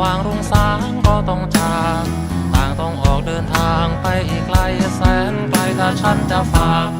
ว่างรุ่งสางก็ต้องจากต่างต้องออกเดินทางไปอีกไกลแสนไกลถ้าฉันจะฝาก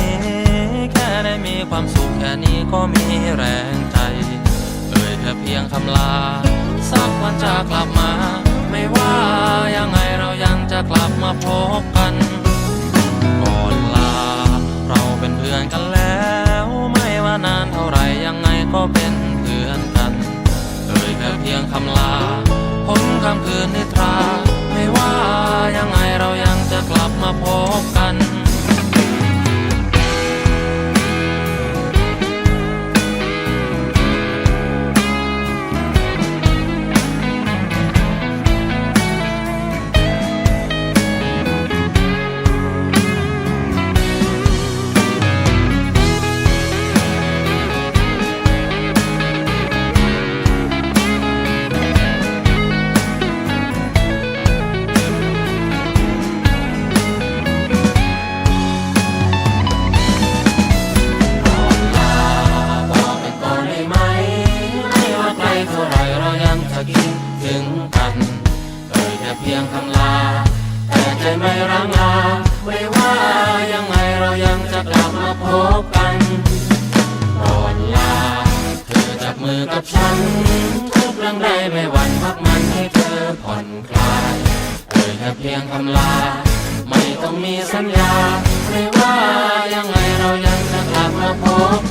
้ ได้มีความสุขแค่นี้ก็มีแรงใจ เอ่ยแค่เพียงคำลา สักวันจะกลับมา ไม่ว่ายังไงเรายังจะกลับมาพบกันก่อนลา เราเป็นเพื่อนกันแล้ว ไม่ว่านานเท่าไหรยังไงก็เป็นเพื่อนกัน เอ่ยแค่เพียงคำลาพ้นคำคืนนิทรา ไม่ว่ายังไงเรายังจะกลับมาพบกัน ยังไงเรายังจะกลับมาพบกันก่อนลาเธอจับมือกับฉัน ทุกเรื่องใดไม่หวั่นพักมันให้เธอผ่อนคลายเอ่ยแค่เพียงคำลา ไม่ต้องมีสัญญา ไม่ว่ายังไงเรายังจะกลับมาพบ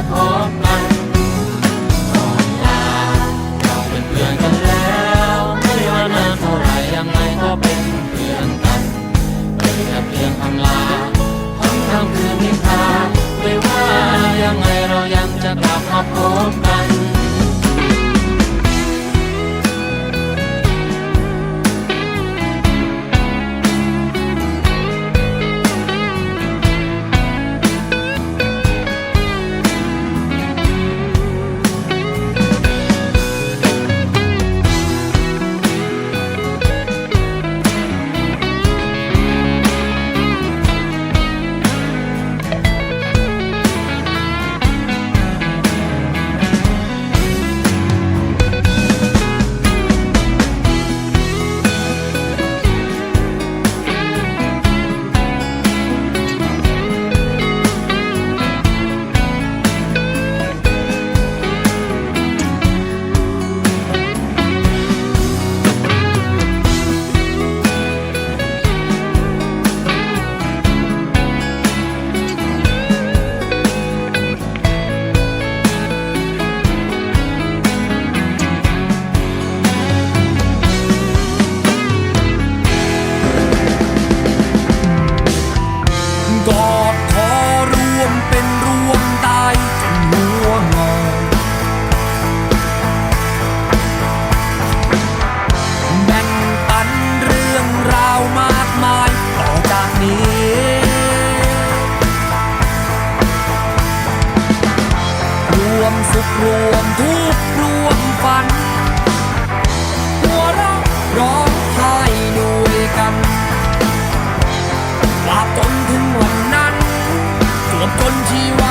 กลับม G1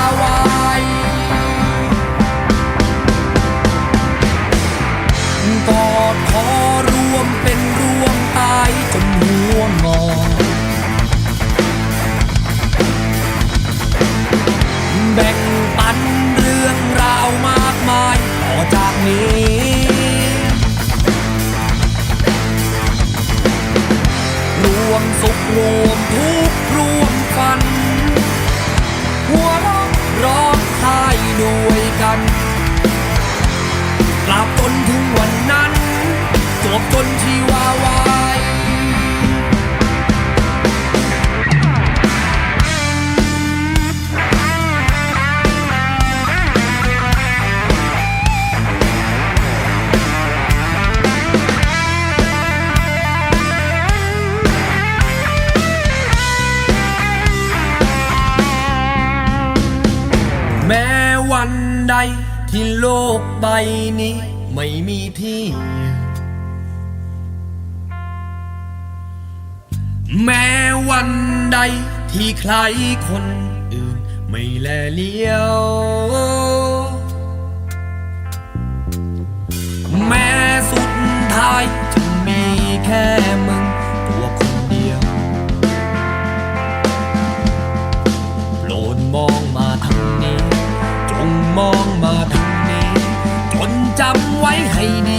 แม้วันใดที่โลกใบนี้ไม่มีที่ แม้วันใดที่ใครคนอื่นไม่แลเลี้ยว แม้สุดท้ายจะมีแค่มึงตัวคนเดียว โปรดมองมาทางนี้ จงมองมาทางนี้ จนจำไว้ให้ดี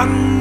Jan